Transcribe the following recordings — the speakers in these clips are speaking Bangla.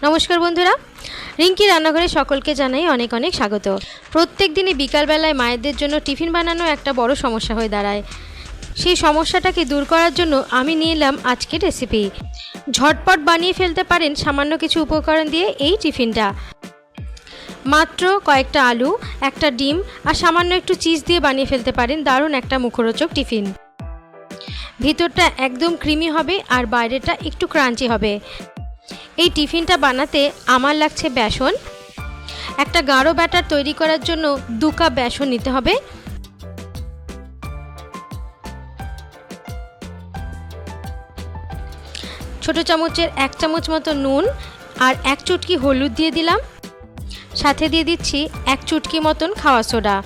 নমস্কার বন্ধুরা। রিঙ্কি রান্নাঘরে সকলকে জানাই অনেক অনেক স্বাগত। প্রত্যেক দিনই বিকালবেলায় মায়েদের জন্য টিফিন বানানো একটা বড় সমস্যা হয়ে দাঁড়ায়। সেই সমস্যাটাকে দূর করার জন্য আমি নিয়ে এলাম আজকের রেসিপি ঝটপট বানিয়ে ফেলতে পারেন সামান্য কিছু উপকরণ দিয়ে এই টিফিনটা। মাত্র কয়েকটা আলু, একটা ডিম আর সামান্য একটু চিজ দিয়ে বানিয়ে ফেলতে পারেন দারুণ একটা মুখরোচক টিফিন। ভিতরটা একদম ক্রিমি হবে আর বাইরেটা একটু ক্রাঞ্চি হবে। এই টিফিনটা বানাতে আমার লাগছে বেসন। একটা গাঢ় ব্যাটার তৈরি করার জন্য দু কাপ বেসন নিতে হবে। ছোট চামচের এক চামচ মতো নুন আর এক চুটকি হলুদ দিয়ে দিলাম। সাথে দিয়ে দিচ্ছি এক চুটকি মতন খাওয়া সোডা।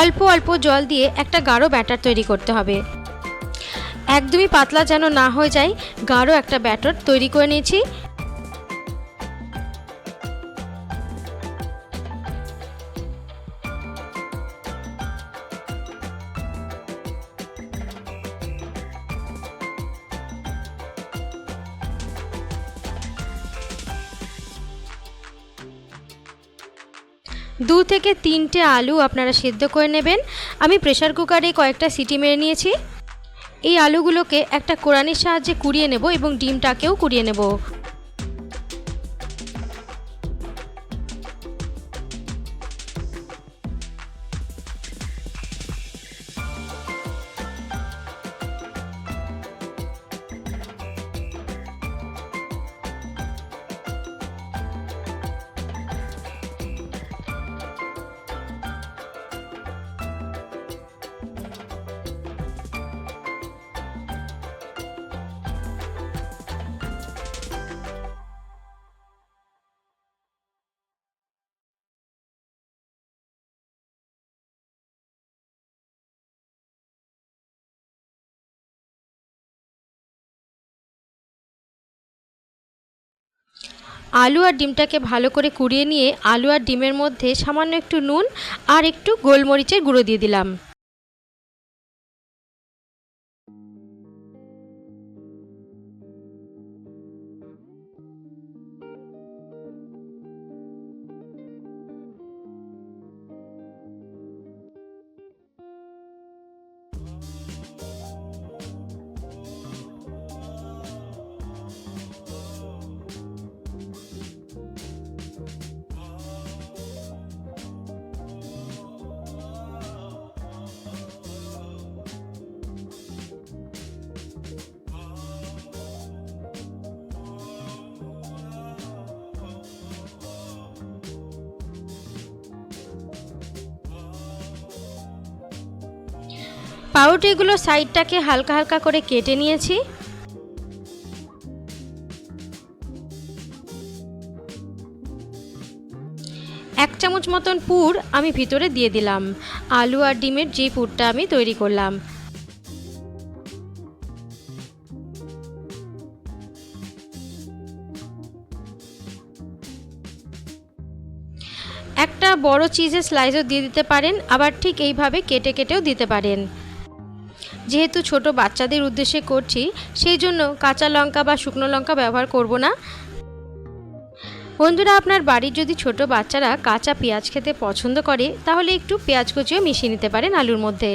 অল্প অল্প জল দিয়ে একটা গাঢ় ব্যাটার তৈরি করতে হবে। একদমই পাতলা যেন না হয়ে যায়, গাঢ় একটা ব্যাটার তৈরি করে নিয়েছি। দু থেকে তিনটে আলু আপনারা সেদ্ধ করে নেবেন। আমি প্রেশার কুকারে কয়েকটা সিটি মেরে নিয়েছি। এই আলুগুলোকে একটা কোরানির সাহায্যে কুড়িয়ে নেব এবং ডিমটাকেও কুড়িয়ে নেব। আলু আর ডিমটাকে ভালো করে কুড়িয়ে নিয়ে আলু আর ডিমের মধ্যে সামান্য একটু নুন আর একটু গোলমরিচের গুঁড়ো দিয়ে দিলাম। পাউরুটিগুলো সাইডটাকে হালকা হালকা করে কেটে নিয়েছি। এক চামচ মতন পুর আমি ভিতরে দিয়ে দিলাম। আলু আর ডিমের যে পুরটা আমি তৈরি করলাম। একটা বড় চিজের স্লাইসও দিয়ে দিতে পারেন, আবার ঠিক এইভাবে কেটে কেটেও দিতে পারেন। যেহেতু ছোট বাচ্চাদের উদ্দেশ্যে করছি, সেই জন্য কাঁচা লঙ্কা বা শুকনো লঙ্কা ব্যবহার করব না। বন্ধুরা, আপনার বাড়ির যদি ছোট বাচ্চারা কাঁচা পেঁয়াজ খেতে পছন্দ করে, তাহলে একটু পেঁয়াজ কুচিও মিশিয়ে নিতে পারেন আলুর মধ্যে।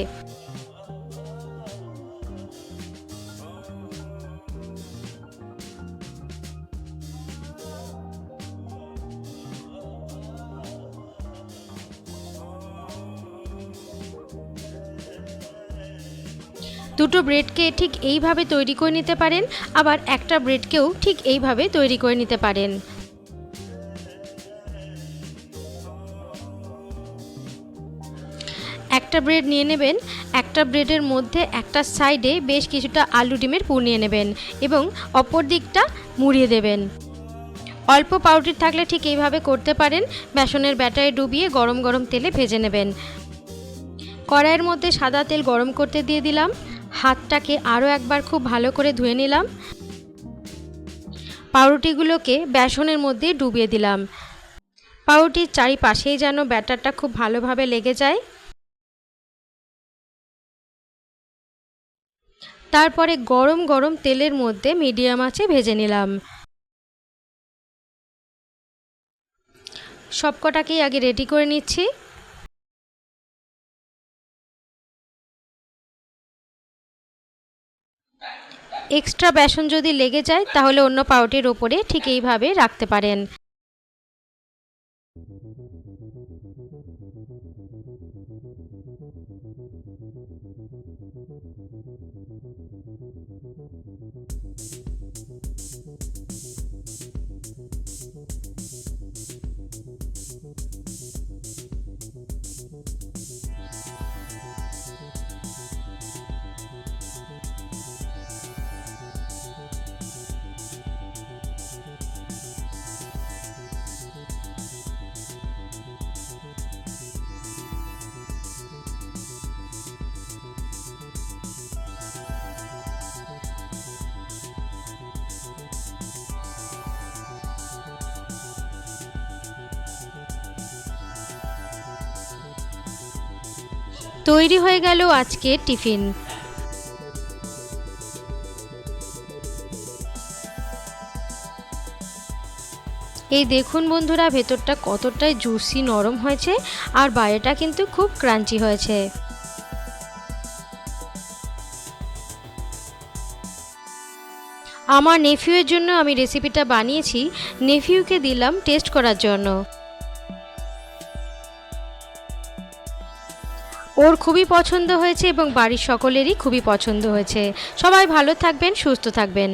দুটো ব্রেডকে ঠিক এইভাবে তৈরি করে নিতে পারেন, আবার একটা ব্রেডকেও ঠিক এইভাবে তৈরি করে নিতে পারেন। একটা ব্রেড নিয়ে নেবেন, একটা ব্রেডের মধ্যে একটা সাইডে বেশ কিছুটা আলু ডিমের পুর নিয়ে নেবেন এবং অপর দিকটা মুড়িয়ে দেবেন। অল্প পাউডার থাকলে ঠিক এইভাবে করতে পারেন, বেসনের ব্যাটারে ডুবিয়ে গরম গরম তেলে ভেজে নেবেন। কড়াইয়ের মধ্যে সাদা তেল গরম করতে দিয়ে দিলাম। হাতটাকে আরও একবার খুব ভালো করে ধুয়ে নিলাম। পাউরুটিগুলোকে বেসনের মধ্যে ডুবিয়ে দিলাম। পাউরুটির চারিপাশেই যেন ব্যাটারটা খুব ভালোভাবে লেগে যায়। তারপরে গরম গরম তেলের মধ্যে মিডিয়াম আঁচে ভেজে নিলাম। সবকটাকেই আগে রেডি করে নিচ্ছি। এক্সট্রা বেসন যদি লেগে যায় তাহলে অন্য পাউটির ওপরে ঠিক এইভাবে রাখতে পারেন। তৈরি হয়ে গেল আজকের টিফিন। এই দেখুন বন্ধুরা, ভেতরটা কতটাই জুসি নরম হয়েছে আর বাইরেটা কিন্তু খুব ক্রাঞ্চি হয়েছে। আমার নেফিউয়ের জন্য আমি রেসিপিটা বানিয়েছি, নেফিউকে দিলাম টেস্ট করার জন্য। ওর খুবই পছন্দ হয়েছে এবং বাড়ির সকলেরই খুবই পছন্দ হয়েছে। সবাই ভালো থাকবেন, সুস্থ থাকবেন।